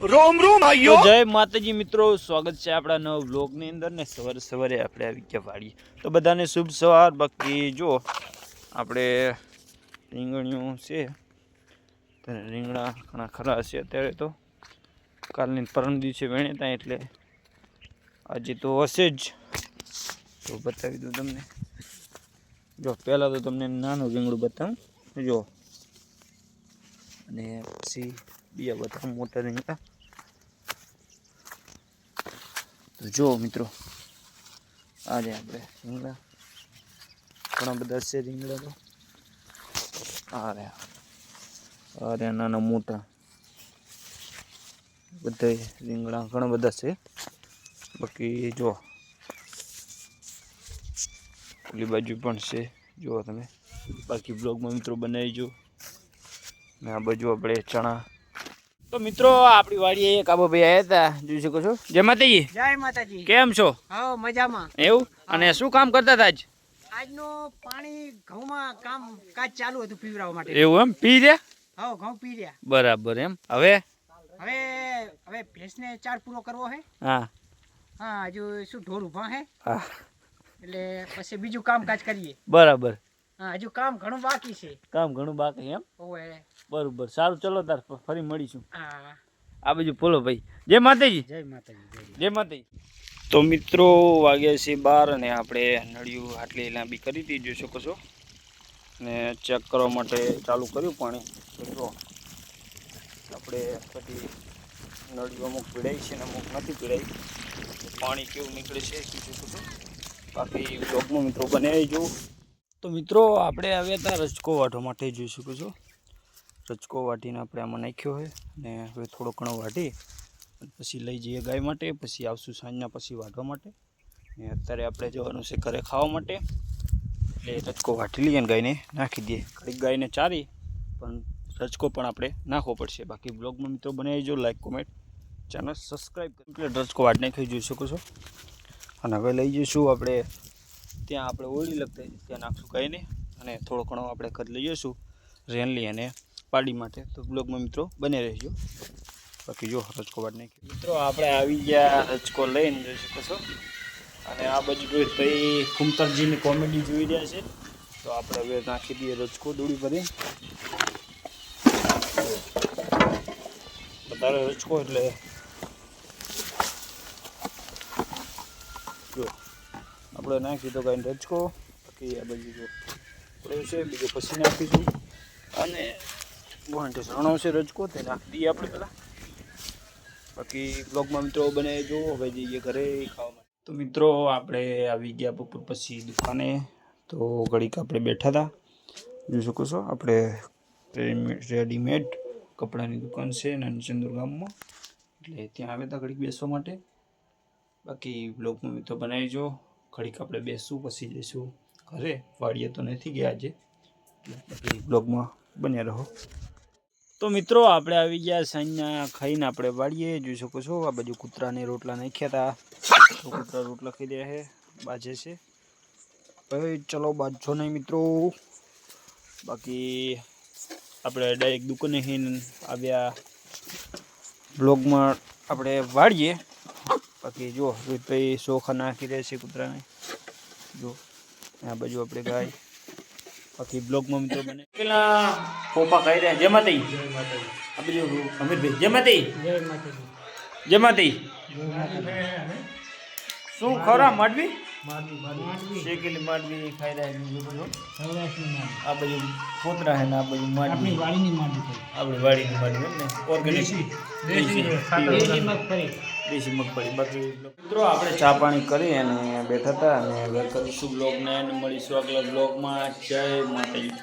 રોમ રોમ આયો જય માતાજી મિત્રો સ્વાગત છે આપણા નવ બ્લોગની અંદર ને સવારે સવારે આપણે આવી ગયા વાડીએ. તો બધાને શુભ સવાર બાકી જો આપણે રીંગણીઓ છે ત્યારે રીંગણા ઘણા ખરા છે અત્યારે તો. કાલની પરમ દિવસે વેણેતા એટલે આજે તો હશે જ. તો બતાવી દઉં તમને. જો પહેલાં તો તમને નાનું રીંગણું બતાવું. જો. અને પછી બીજા બધા મોટા રીંગણા તો જો મિત્રો આ રે આપણે રીંગણા, ઘણા બધા છે રીંગણા તો. અરે આ નાના મોટા. બધા રીંગણા, ઘણા બધા છે. બાકી જો ઓલી બાજુ પણ છે. જુઓ તમે. બાકી બ્લોગમાં મિત્રો બનાવી જો. ને આ બાજુ આપણે ચણા તો મિત્રો આપણી વાડીએ એક આબો ભાઈ આવ્યા હતા. જોઈ શકો છો. જય માતાજી. જય માતાજી. કેમ છો? હા મજામાં. એવું? અને શું કામ કરતા હતા આજ? આજનું પાણી ઘઉંમાં કામ કાજ ચાલુ હતું પીવરાવા માટે. એવું એમ? પી રહ્યા? હા ઘઉં પી રહ્યા. બરાબર એમ. હવે? હવે હવે ભેંસને ચાર પૂરો કરવો હે. હા. હા હજુ શું ઢોર ઊભા હે? હા. એટલે પછી બીજું કામકાજ કરીએ. બરાબર. હા હજુ કામ ઘણું બાકી છે. કામ ઘણું બાકી એમ? ઓએ બરોબર સારું ચલો તાર ફરી મળીશું. હા. આ બાજુ બોલો ભાઈ. જય માતાજી. જય માતાજી જય માતાજી. તો મિત્રો વાગ્યા છે બાર અને આપણે નળિયું આટલી લાંબી કરી હતી જોઈ શકો છો. ને ચેક કરવા માટે ચાલુ કર્યું પાણી તો જો આપણે પછી નળિયું અમુક પીડાય છે ને અમુક નથી પીડાય પાણી કેવું નીકળે છે જોઈ શકો છો. બાકી બ્લોગમાં મિત્રો બને જો. તો મિત્રો, આપણે આવ્યા હતા રચકો વાઢવા માટે જોઈ શકો છો. રચકો વાટીને આપણે આમાં નાખ્યો હોય ને હવે થોડો ઘણો વાટી અને પછી લઈ જઈએ ગાય માટે, પછી આવશું સાંજના પછી વાઢવા માટે. ને અત્યારે આપણે જવાનું છે ઘરે ખાવા માટે. એટલે રચકો વાટી લઈએ ગાયને નાખી દઈએ. ઘડીક ગાયને ચારી, પણ રચકો પણ આપણે નાખવો પડશે. બાકી બ્લોગમાં મિત્રો બનાવી જો લાઈક કોમેન્ટ ચેનલ સબસ્ક્રાઈબ કરી. એટલે રજકો વાટ નાખી જોઈ શકો છો. અને હવે લઈ જઈશું આપણે ત્યાં આપણે ઓળી લગતા ત્યાં નાખશું કંઈ નહીં. અને થોડો ઘણો આપણે કરી લઈ જઈશું, રેનલી અને પાડી માટે. તો બ્લોગમાં મિત્રો બને રહેજો. બાકી જો, રજકો વાટ નાખી મિત્રો, આપણે આવી ગયા રજકો લઈને, જોઈ શકો છો. અને આ બાજુ જોઈ ભાઈ કુમતરજીની કોમેડી જોઈ રહ્યા છે. તો આપણે હવે નાખી દઈએ રજકો દોડી ભરી વધારે રજકો એટલે જો આપણે નાખી તો કાંઈ રજકો. બાકી આ બધું જો પડ્યો છે, બીજો પછી નાખીશું. અને ગુવાહાટી સણો છે રજકો, તે નાખી દઈએ આપણે પહેલાં. બાકી બ્લોગમાં મિત્રો બને જો, હવે જઈએ ઘરે ખાવા તો મિત્રો, આપણે આવી ગયા બપોર પછી દુકાને. તો ઘડીક આપણે બેઠા હતા જોઈ શકો છો, આપણે રેડીમેડ કપડાની દુકાન છે નાનચંદુર ગામમાં. એટલે ત્યાં આવ્યા હતા ઘડીક બેસવા માટે. બાકી બ્લોગમાં મિત્રો બનાવી જો. ઘડીક આપણે બેસવું પછી જઈશું ઘરે. વાડીએ તો નથી ગયા આજે. એટલે બ્લોગમાં બન્યા રહો. તો મિત્રો, આપણે આવી ગયા સાંજના ખાઈને. આપણે વાળીએ જોઈ શકો છો, આ બાજુ કૂતરાને રોટલા નાખ્યા હતા તો કૂતરા રોટલા ખાઈ રહ્યા છે, બાજે છે. ભાઈ ચલો બાજજો નહીં મિત્રો. બાકી આપણે ડાયરેક્ટ દુકાને આવ્યા. બ્લોગમાં આપણે વાળીએ બાકી જો રોહિતભાઈ સોખા નાખી રહ્યા છે કૂતરાને. જો આ બાજુ આપણે ગાય. બાકી બ્લોગમાં મિત્રો બને. પેલા પોપા ખાઈ રહ્યા. જય તઈ આ બાજુ અમીરભાઈ. જય તઈ જય તઈ જય માતાજી. શું ખરા માંડવી શેકેલી માંડવી ખાઈ રહ્યા જો. આ બાજુ ફોતરા છે ને આ બાજુ માંડવી. વાડીની માંડવી આપણી વાડીની માંડવી એમ ને. ઓર્ગેનિક દેશી મગફળી. બાકી મિત્રો આપણે ચા પાણી કરી અને બેઠા હતા અને વેલકમ કરીશું બ્લોગને મળીશું આગલા બ્લોગમાં જય માતાજી.